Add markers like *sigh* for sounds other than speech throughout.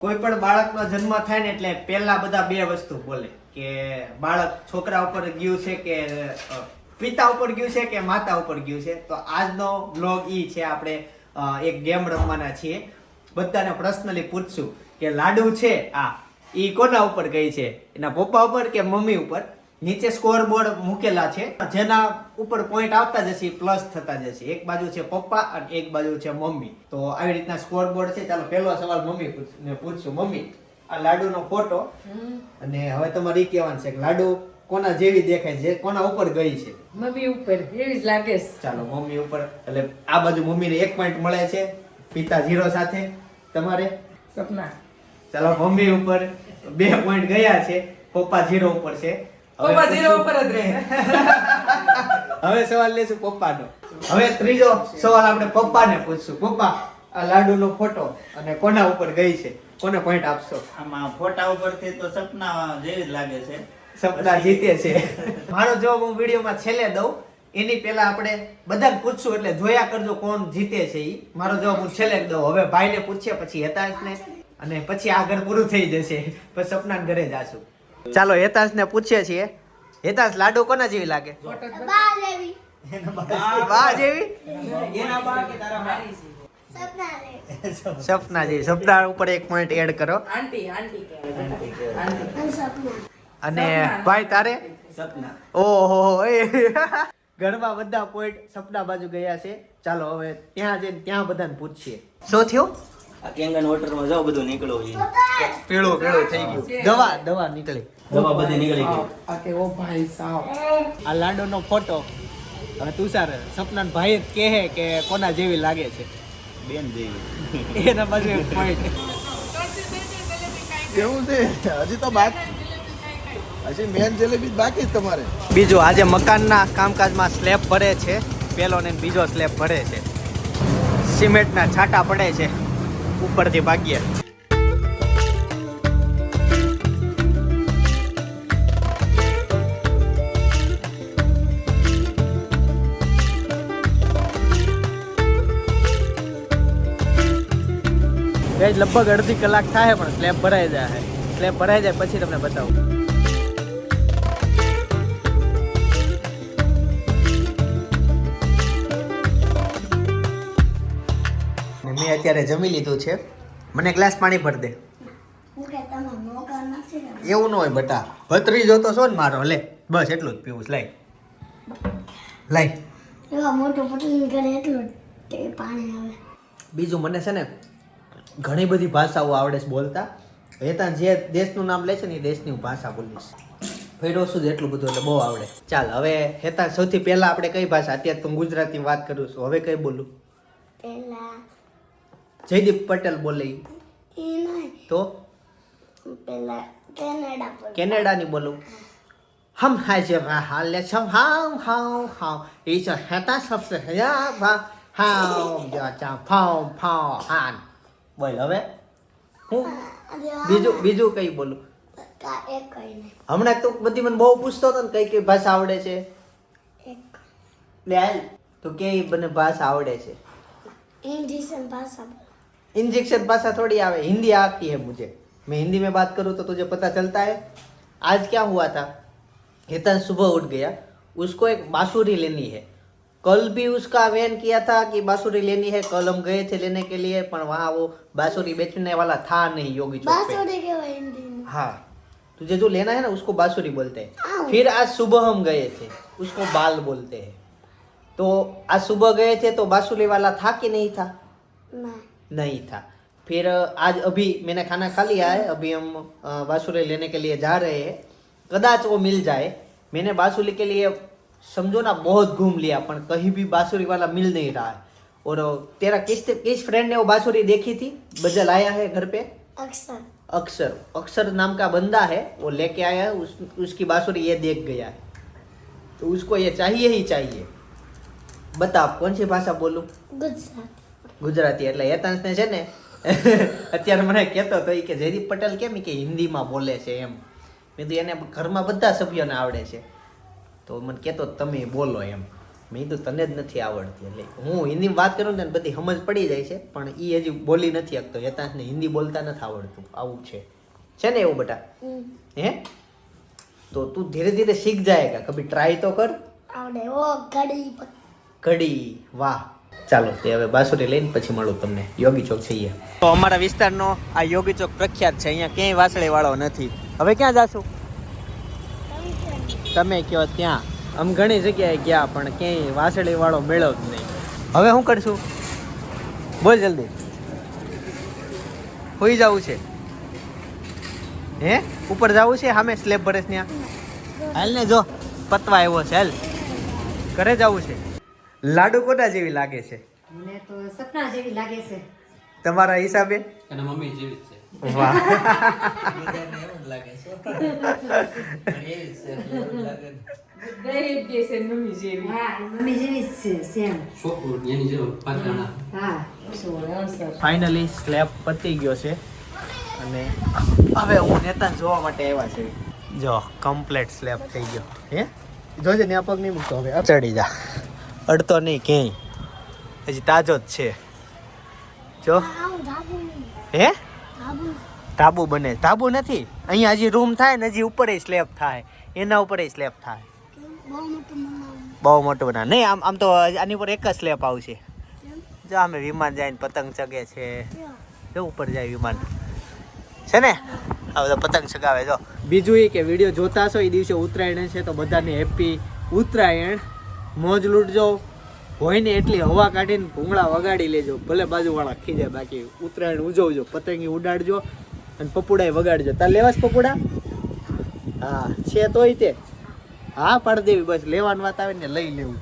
કોઈ પણ બાળકનો જન્મ થાય ને એટલે પહેલા બધા બે વસ્તુ બોલે કે બાળક છોકરા ઉપર ગયું છે કે પિતા ઉપર ગયું છે કે માતા ઉપર ગયું છે? તો આજનો બ્લોગ ઈ છે આપણે એક ગેમ રમવાના છીએ. બધાને પર્સનલી પૂછશું કે લાડુ છે? આ. ઈ કોના ઉપર ગઈ છે? એના પપ્પા ઉપર કે મમ્મી ઉપર? નીચે સ્કોર બોર્ડ મૂકેલા છે. જેના ઉપર પોઈન્ટ આવતા જશે પ્લસ થતા જશે. એક બાજુ છે પપ્પા અને એક બાજુ છે મમ્મી. તો આવી રીતના સ્કોર બોર્ડ છે. ચાલો પહેલો સવાલ મમ્મી પૂછશું. મમ્મી આ લાડુનો ફોટો. અને હવે તમારે એ કહેવાનું છે કે લાડુ કોના જેવી દેખાય છે? કોના ઉપર ગઈ છે? મમ્મી ઉપર. એવી જ લાગે છે. ચાલો મમ્મી ઉપર. એટલે આ બાજુ મમ્મીને એક પોઈન્ટ મળે છે. પિતા ઝીરો સાથે. તમારે? સપના. ચાલો મમ્મી ઉપર. બે પોઈન્ટ ગયા છે. પપ્પા ઝીરો ઉપર છે. પપ્પા જીરો ઉપર જ રહે. હવે સવાલ લેશું પપ્પાનો. હવે ત્રીજો સવાલ આપણે પપ્પાને પૂછશું. પપ્પા આ લાડુનો ફોટો અને કોના ઉપર ગઈ છે? કોને પોઈન્ટ આપશો? આમાં ફોટા ઉપરથી તો સપના જેવી જ લાગે છે. સપના જીતે છે. મારો જવાબ હું વિડીયોમાં છેલ્લે દઉં. એની પહેલા આપણે બધા પૂછશું એટલે જોયા કરજો કોણ જીતે છે ઈ. મારો જવાબ હું છેલ્લે જ દઉં. હવે ભાઈને પૂછીએ પછી હેતાંશને. અને પછી આગળ પૂરું થઈ જશે. પછી સપના ઘરે જાશું. ચાલો હેતાંશને પૂછીએ છીએ. હેતાંશ લાડુ કોના જેવી લાગે? બા જેવી? વાહ જેવી એના બા કે તારા બા? સપના જેવી. સપના ઉપર એક પોઈન્ટ એડ કરો. અને સપના અને સપના. ભાઈ તારે? સપના ઓહો એ. ઘરમાં બધા પોઈન્ટ સપના બાજુ ગયા છે. ચાલો હવે ત્યાં જઈને ત્યાં બધાને પૂછીએ. શું થયું? આ કેંગન વોટરમાં જાવ બધું નીકળ્યું પેળો પેળો પીળું થઈ ગયો. દવા દવા નીકળી. દવા બધી નીકળી ગઈ. આ કે ઓ ભાઈ સાવ. આ લાડુનો ફોટો. હવે તુષાર સપના ભાઈ જ કહે કે કોના જેવી લાગે છે. બેન જેવી. એના બાજુ એક પોઈન્ટ કેવું છે? હજી તો બાકી. હજી મેન જલેબી બાકી જ તમારે. બીજું આજે મકાનના કામકાજમાં સ્લેબ ભરે છે. પેલો ને બીજો સ્લેબ ભરે છે. સિમેન્ટના છાંટા પડે છે. ઉપરથી ગાઈસ લગભગ અડધી કલાક થાય પણ સ્લેબ ભરાઈ જાય. સ્લેબ ભરાઈ જાય પછી તમને બતાવું. અત્યારે જમી લીધું છે. મને ગ્લાસ પાણી ભર દે. એવું ન હોય બટા. ભત્રી જોતો છો ને મારો? લે બસ એટલું જ પીવું લાઈ લાઈ એવા મોટો પતલી કરે એટલું પાણી આવે. બીજું મને છે ને ઘણી બધી ભાષાઓ આવડે છે બોલતા. હેતા જે દેશનું નામ લે છે ને એ દેશની હું ભાષા બોલીશ. ફેરો શું એટલું બધું એટલે બહુ આવડે. ચાલ હવે હેતા સૌથી પહેલા આપણે કઈ ભાષા? અત્યારે તો હું ગુજરાતી વાત કરું છું. હવે કઈ બોલું? પેલા જયદીપ પટેલ બોલે તો? કેનેડાની બોલું. હમ હા જે ભા હાલ લે છમ હાવ હાવ હાવ એ છે હેતા શબ્દ હયા ભા હાવ જા ચા ફાવ ફાવ હાન. બોલ હવે? હું? બીજું બીજું કઈ બોલું? હમણાં તો બધી મને બહુ પૂછતો હતો ને કઈ કઈ ભાષા આવડે છે. લે તું કે મને ભાષા આવડે છે. ઇંગ્લિશ ભાષા इंजेक्शन भाषा थोड़ी आवे हिंदी आती है मुझे मैं हिंदी में बात करूँ तो तुझे पता चलता है आज क्या हुआ था हेतन सुबह उठ गया उसको एक बांसुरी लेनी है कल भी उसका वहन किया था कि बांसुरी लेनी है कल हम गए थे लेने के लिए पर वहाँ वो बांसुरी बेचने वाला था नहीं योगी चौक पे हाँ तुझे जो लेना है ना उसको बांसुरी बोलते हैं हाँ। फिर आज सुबह हम गए थे उसको बाल बोलते हैं तो आज सुबह गए थे तो बांसुरी वाला था कि नहीं था नहीं नहीं था। फिर आज अभी मैंने खाना खा लिया है अभी हम बांसुरी लेने के लिए जा रहे हैं। कदाच वो मिल जाए। मैंने बांसुरी के लिए समझो ना बहुत घूम लिया पर कहीं भी बांसुरी वाला मिल नहीं रहा है। और तेरा किस किस फ्रेंड ने वो बांसुरी देखी थी? बजल आया है घर पे? अक्सर अक्सर अक्सर नाम का बंदा है वो लेके आया है उस, उसकी बांसुरी ये देख गया है। तो उसको ये चाहिए ही चाहिए। बता कौन सी भाषा बोलूँ? गुजरात। ગુજરાતી એટલે હેતાંશને છે ને *laughs* અત્યારે મને કહેતો હતો કે જયદીપ પટેલ કેમ કે હિન્દીમાં બોલે છે એમ. મેં તો એને ઘરમાં બધા સભ્યોને આવડે છે. તો મને કહેતો તમે બોલો એમ. મેં તો તને જ નથી આવડતી એટલે હું હિન્દીમાં વાત કરું ને બધી સમજ પડી જાય છે પણ એ હજી બોલી નથી શકતો. હેતાંશને હિન્દી બોલતા નથી આવડતું. આવું છે. છે ને એવું બેટા? હે? તો તું ધીરે ધીરે શીખ જાયગા કભી ટ્રાય તો કર. આવડે. ઓ ઘડી. ઘડી. વાહ. ચાલો તે હવે બાસુરી લઈને પછી મળું તમને. યોગી ચોક છીએ તો અમારા વિસ્તારનો આ યોગી ચોક પ્રખ્યાત છે. અહીંયા ક્યાંય વાસળી વાળો નથી. હવે ક્યાં જાશું? તમે કયો ત્યાં? આમ ઘણી જગ્યાએ ગયા પણ ક્યાંય વાસળી વાળો મેળવ જ નહીં. હવે શું કરશું? બોલ જલ્દી. હોઈ જવું છે. હે? ઉપર જવું છે સામે સ્લેબ ભરે ત્યાં? હાલ ને જો પતવા આવ્યો છે હાલ. ઘરે જવું છે. લાડુ કોના જેવી લાગે છે? મને તો સપના જેવી લાગે છે. તમારા હિસાબે? અને મમ્મી જેવી જ છે. વાહ. બધાને એવું લાગે છે. એવી છે એટલે એવું જ લાગે દરેક કે છે મમ્મી જેવી. હા મમ્મી જેવી જ છે સેમ. છોકરું એની જેવું પાછળ હા. ફાઇનલી સ્લેબ પતી ગયો છે. અને હવે હું નેતા જોવા માટે આવ્યા છે. જો કમ્પ્લીટ સ્લેબ થઈ ગયો. હે? જોજે ને પગ નહીં મૂકતો હવે. ચડી જા. અડતો નહીં ક્યાંય. હજી તાજો જ છે. જો. હે? ધાબુ બને. ધાબુ નથી. અહીંયા હજી રૂમ થાય ને હજી ઉપર સ્લેબ થાય. એના ઉપર સ્લેબ થાય. બહુ મોટું બના નહીં, આમ આમ તો આની ઉપર એક જ સ્લેબ આવશે. જો અમે વિમાન જાય પતંગ ચગે છે? જો ઉપર જાય વિમાન. છે ને? આ બધા પતંગ ચગાવે, જો. બીજું એ કે વીડિયો જોતા છો એ દિવસે ઉત્તરાયણ છે, તો બધાને હેપી ઉત્તરાયણ. મોજ લૂંટજો. હોય ને એટલી હવા કાઢીને ભૂંગળા વગાડી લેજો. ભલે બાજુવાળા ખીજે બાકી ઉત્તરાયણ ઉજવજો, પતંગી ઉડાડજો અને પપુડાય વગાડજો. તાર લેવા છે પપુડા? હા, છે તોય તે. હા, પાડી દેવી બસ. લેવાની વાત આવે ને લઈ લેવું.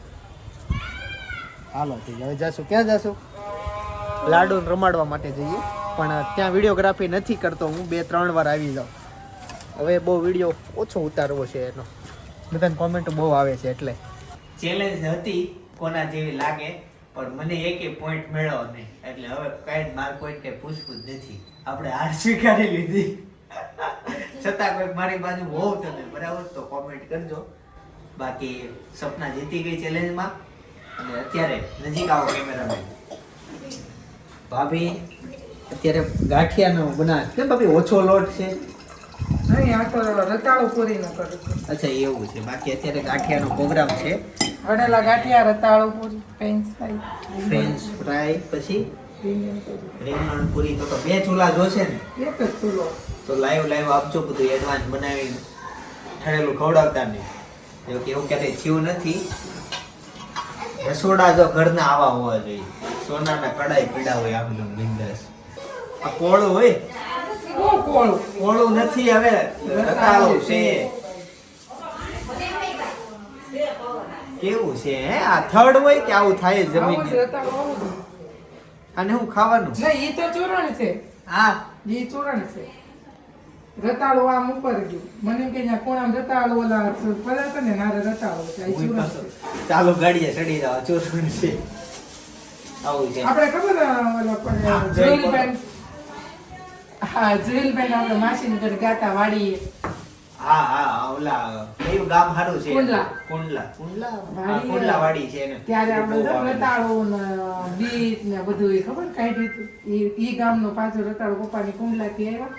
હાલો ઠીક હવે જાશું. ક્યાં જાશું? લાડુ રમાડવા માટે જઈએ. પણ ત્યાં વિડીયોગ્રાફી નથી કરતો હું. બે, ત્રણ વાર આવી જાઉં. હવે બહુ વીડિયો ઓછો ઉતારવો છે એનો. બધાને કોમેન્ટ બહુ આવે છે એટલે. ચેલેન્જ હતી કોના જેવી લાગે, પણ મને એકે પોઈન્ટ મેળવો નહીં. એટલે હવે કાંઈ માર પોઈન્ટ કઈ પૂછવું જ નથી. આપણે હાર સ્વીકારી લીધી. છતાં કોઈ મારી બાજુ હોવ તમે બરાબર? તો કોમેન્ટ કરજો. બાકી સપના જીતી ગઈ ચેલેન્જમાં અને અત્યારે નજીક આવો કેમેરામેન ભાભી, અત્યારે ગાંઠિયાનો બના કેમ ભાભી, ઓછો લોટ છે? નહીં આ તો રતાળો પૂરીનો કરું છું. અચ્છા એવું છે. બાકી અત્યારે ગાંઠિયાનો પ્રોગ્રામ છે. વડેલા gathiya રતાળો puri French fry French fry પછી રેમણ પૂરી. તો બે ચૂલા જોશે ને? એક જ ચૂલો. તો લાઈવ લાઈવ આપજો બધું એડવાન્સ બનાવી ઠરેલું ખવડાવતા નહીં એવું કે એવું ક્યારેય થયું નથી. રસોડા જો ઘરના આવા હોવા જોઈએ. સોનાના કડાઈ પીડા હોય આમ બિંદાસ. આ પોળો હોય. કોળું કોળું નથી હવે. રતાળું છે. કેવું છે હે? આ થર્ડ હોય કે આવું થાય જમીન. અને હું ખાવાનું? નહીં ઈ તો ચૂરણ છે. હા. ઈ ચૂરણ છે. રતાળો આમ ઉપર ગયું. મને કે ત્યાં કોણ આમ રતાળો ઓલા પદાર્થ ને નારે રતાળું ચાલો ગાડીએ ચડી જાવ ચોરણ છે. આવું છે. આપણે ખબર ઓલા પર હા, જુએલબેન આપણે માસીની ઘરે ગાતા વાડીએ હા હા ઓલા કયું ગામ હારું છે? કુંડલા. કુંડલા. કુંડલા વાડી. કુંડલા વાડી છે એને. ત્યારે આપણે જો આવે. ને બીટ ને બધું એ ખબર કાઢ્યું હતું? ઈ ઈ ગામનો પાછો રતાળો પપ્પાની કુંડલાથી આવ્યા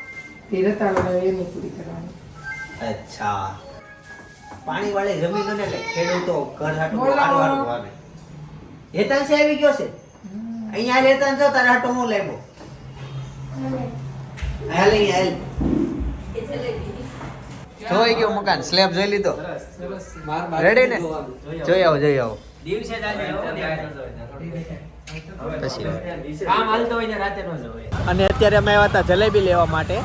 તે રતાળો એની પૂરી કરવાની. અચ્છા. પાણી વાળી જમીન ને એટલે ખેડૂતો ઘર હાટું. સારું સારું વાવે. હેતાંશ આવી ગયો છે? અહીંયા હેતાંશ જો તારા હાટું હું લેવો હાલ હાલ જોઈ ગયો મકાન સ્લેબ જોઈ લીધો. રેડી ને? જોઈ આવો જોઈ આવો. અને અત્યારે અમે આવ્યા હતા જલેબી લેવા માટે.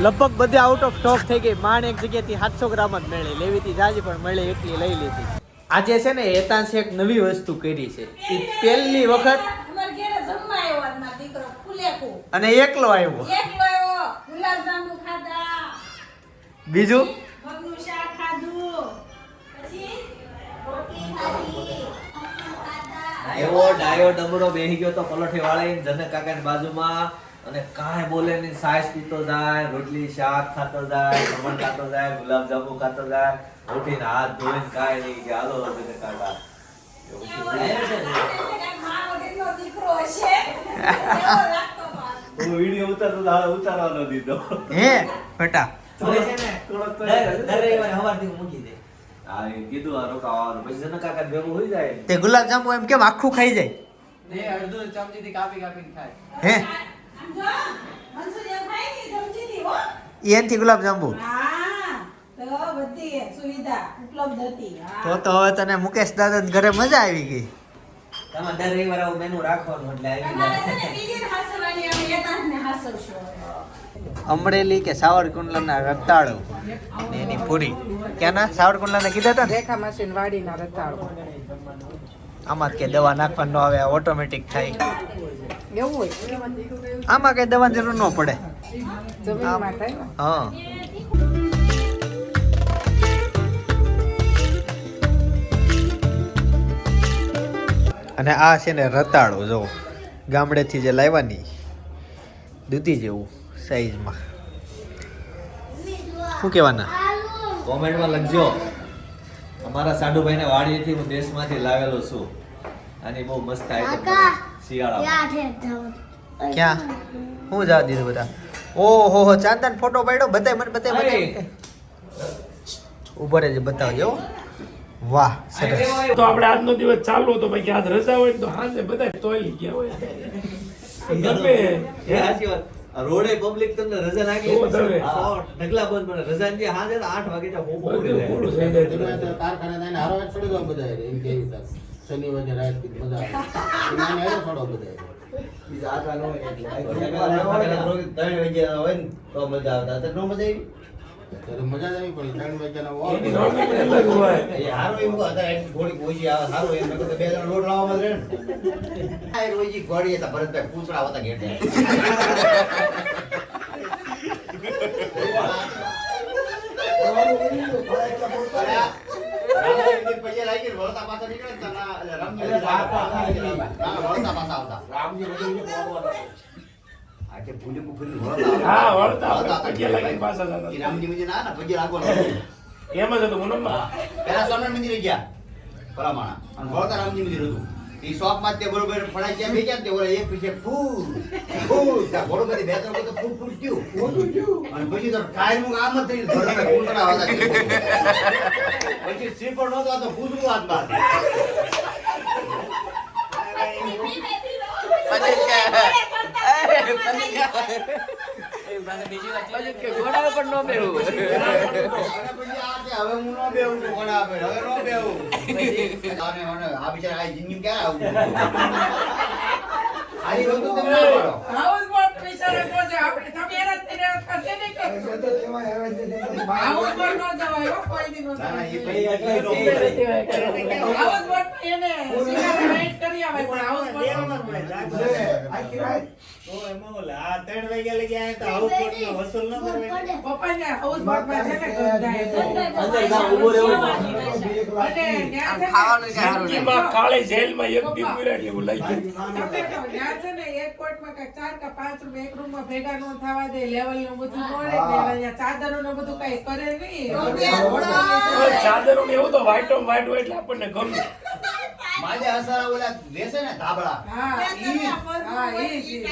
લગભગ બધી આઉટ ઓફ સ્ટોક થઈ ગઈ. માણ એક જગ્યાથી સાતસો ગ્રામ જ મળી. લેવી હતી જાજી, પણ મળી એટલી લઈ લીધી. આજે છે ને એતાંશે એક નવી વસ્તુ કરી છે. એ પહેલી વખત અમાર ઘેરે જમવા આવ્યો આજ મારો દીકરો ફૂલેકુ અને એકલો આવ્યો. એકલો આવ્યો. ગુલાબજાંબુ ખાધા. બીજું? મગનું શાક ખાધું. પછી રોટલી ખાધી. એવો ડાયો ડમરો બેહી ગયો તો પલોઠી વાળીને જનક કાકાની બાજુમાં. અને કાંઈ બોલે નહીં સાસ પીતો જાય રોટલી શાક ખાતો જાય ખમણ ખાતો જાય ગુલાબ જાંબુ ખાતો જાય. રોટીને હાથ ધોઈને કાંઈ નહીં કે હાલો જનક કાકા. દીકરો એવો લાગતો પાછો. હું વીડિયો ઉતારતો તો હાલ દીધો. હે જાય. તે ગુલાબ જાંબુ એમ કેમ આખું ખાઈ જાય? અડધું ચમચીથી કાપી કાપીને ખાય. હે. એનથી ગુલાબ જાંબુ તો બધી સુવિધા ઉપલબ્ધ હતી. હા. તો તો હવે તને મુકેશ દાદા ઘરે મજા આવી ગઈ. તમારે દર રવિવારે આવું મેનુ રાખવાનું એટલે આવી. અમરેલી કે સાવરકુંડલાના રતાળો ને એની પૂરી. ક્યાંના? સાવરકુંડલાના કીધા હતા રેખા મશીન વાડીના રતાળો આમાં કે દવા નાખવાનું ન આવે ઓટોમેટિક થાય. એવું હોય. આમાં કઈ દવાની જરૂર ન પડે. હા. અને આ છે ને રતાળો જો. ગામડેથી જે લાવવાની દૂધી જેવું સાઈઝમાં શું કહેવાના? કોમેન્ટમાં લખજો. અમારા સાડુભાઈને વાડીએથી હું દેશમાંથી લાવેલો છું. અને બહુ મસ્ત આઈટમ શિયાળા. ક્યાં હું જવા દીધું બધા. ઓહો હો ચાંદન ફોટો પાડ્યો? બતાય મને બતાય મને. બતાય જ રહેજે બતાવજો વાહ સરસ. તો આપણે આજનો દિવસ ચાલુ હતો ભાઈ આજ રજા હોય તો હાજે બધા તોલી ગયા હોય. ગમે. રોડે પબ્લિક તમને રજા નાખી ઢગલા બંધ પડે. રજા ની હાજે આઠ વાગે તો બધું થઈ જાય. થઈને હારો છોડી દો બધા એમ કે શનિવારે રાત આવે. નાને હારે છોડો બધા બીજા આટલા ન હોય. ત્રણ વાગ્યા હોય ને તો મજા આવતા અત્યારે મજા આવી? મજા જ આવી પણ ત્રણ વાગ્યાના એની હોય નોકરી અલગ હોય? એ હારો એમ કહો, અત્યારે એટલી થોડીક ઓછી આવે સારું એમ. મેં કીધું બે જણા લોટ લાવવામાં જ રહે ને. આ એ રોજી ઘોડી હતા ભરતભાઈ પૂછડા હતા ઘેટે હા, વળતા પગે લાગીને પાછા જતા. રામજી મંદિર ના ના પગે લાગવાનું એમ જ હતું મુનમ્મા. પેલા સ્વામિનારાયણ મંદિરે ગયા પરામાણા અને વળતા રામજી મંદિર હતું એ શોપમાં તે બરોબર ફળાઈ ગયા બે ગયા તે ઓલા એક પીછે ફૂલ ફૂલ ત્યાં ઘોડું બધી બે ત્રણ વખત ફૂલ ફૂલ થયું અને પછી તો કાયમનું આમ જ થઈ પર ફૂલ હતા. પછી પછી હવે હું ન ઘોડા પર હવે ન આ બિચારા આ જિંદગી આવું? આની વસ્તુ તમે ના છે. આપણે તમે એના તેને કરશે નહીં કરશો હાઉસબોટ નો જવાય કોઈ દી નો ના ના એ જવાય પછી આ હાઉસબોટ એને સિંગાર રાઈડ કરી આવે પણ રૂમમાં ભેગા નો થવા દે લેવલનું બધું મળે ચાદરો ને બધું કઈ કરે નહીં. ચાદરો ને એવું તો on white હોય એટલે આપણને ગમે. માજે હસારા ઓલા લેશે ને ધાબળા. હા ઈ હા ઈ જ, ઈ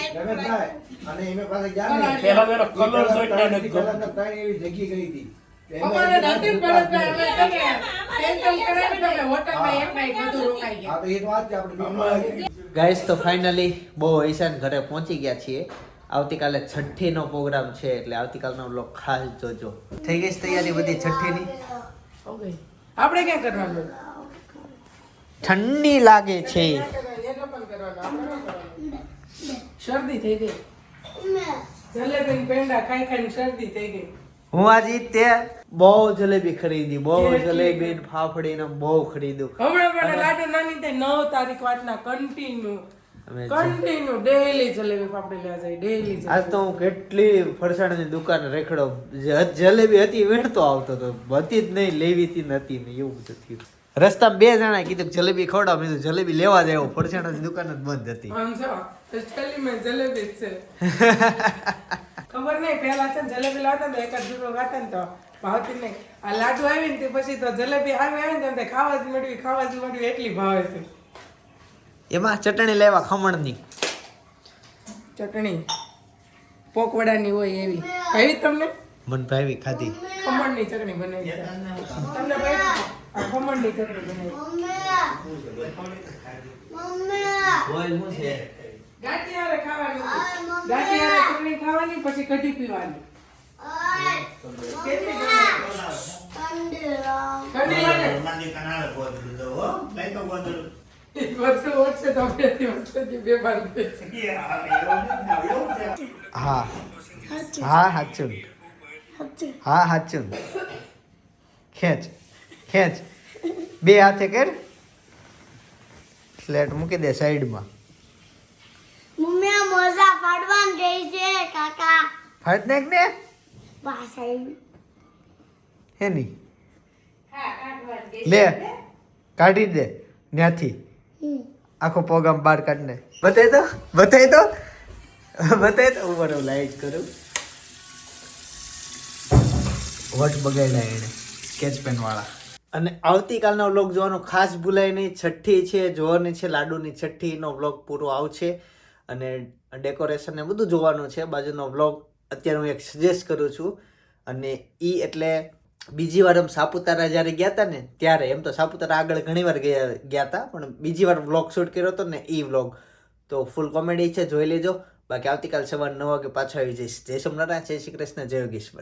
અને એમે પાસે ગયા ને, પેલા તો એનો colour જોઈને એને ગમતો. અમારે નથી જ પડે તમે અમે છે ને cancel કરાવી દઈએ. હોટલમાં એક night બધું રોકાઈ જાય. ગાઈસ તો ફાઇનલી બહુ ઈશાન ઘરે પહોંચી ગયા છીએ. આવતીકાલે છઠ્ઠીનો પ્રોગ્રામ છે એટલે આવતીકાલનો વ્લોગ ખાસ જોજો. થઈ ગઈ તૈયારી બધી છઠ્ઠીની. આપણે ક્યાં કરવાનું? ઠંડી લાગે છે. એ પણ કરવાનું આપણે ન કરવાનું. શરદી થઈ ગઈ. જલેબી પેંડા ખાઈ ખાઈને શરદી થઈ ગઈ. હું આજે તે બહુ જલેબી ખરીદી બહુ જલેબી ફાફડી ને બહુ ખરીદ્યું હમણાં પણ લાડુ નાની થઈ નવ તારીખ વાતના કન્ટિન્યુ અમે કન્ટિન્યુ ડેલી જલેબી ફાફડી લેવા જાય ડેલી આજ તો હું કેટલી ફરસાણની દુકાન રેખડો જલેબી હતી વેડતો આવતો હતો હતી જ નહીં લેવી હતી નથી ને એવું બધું થયું. રસ્તામાં બે જણા કીધું જલેબી ખવડાવ. મેં જલેબી લેવા જાય ફરસાણાની દુકાન જ બંધ હતી. જો જલેબી છે. *laughs* ખબર નહીં પહેલા છે ને જલેબી લાવતા ને એક જ જુદો ખાતા ને તો ભાવતી નહીં. આ લાડુ આવી ને પછી તો જલેબી આવી આવે ને તો ખાવા જ મળ્યું ખાવા જ મળ્યું એટલી ભાવે છે. એમાં ચટણી લેવા ખમણની. ચટણી. પોકવડાની હોય એવી. ભાવી તમને? મન ભાવી ખાધી. ખમણની ચટણી બનાવી તમને ભાવી? શું છે? ગાંઠિયારે ખાવાની ખાવાની પછી કઢી પીવાની. તો હા. હા હાચું. હા હાચું. ખેંચ. ખેંચ. બે હાથે કર. ફ્લેટ મૂકી દે સાઈડમાં. મમ્મી આ મોજા ફાડવાન ગઈ છે કાકા. ફાટ નાખ ને. પાછળ હેની. લે કાઢી દે ત્યાંથી આખો પ્રોગ્રામ બહાર કાઢને બતાય દો બતાય દો બતાય દો ઉપર હું લાઈટ કરું. વટ બગાડ્યા એને સ્કેચ પેન વાળા અને આવતીકાલનો વ્લોગ જોવાનો ખાસ ભૂલાય નહીં. છઠ્ઠી છે, જોવાની છે, લાડુની છઠ્ઠીનો વ્લોગ પૂરો આવશે. અને ડેકોરેશન ને બધું જોવાનું છે. બાજુનો વ્લોગ અત્યારે હું એક સજેસ્ટ કરું છું. અને એ એટલે બીજી વાર આમ સાપુતારા જ્યારે ગયા હતા ને, ત્યારે એમ તો સાપુતારા આગળ ઘણી વાર ગયા ગયા હતા પણ બીજી વાર વ્લોગ શૂટ કર્યો હતો ને એ વ્લોગ. તો ફૂલ કોમેડી છે, જોઈ લેજો. બાકી આવતીકાલ સવાર નવ વાગે પાછો આવી જઈશ. જય સોમનારાયણ, જય શ્રી કૃષ્ણ, જય યોગેશ્વર.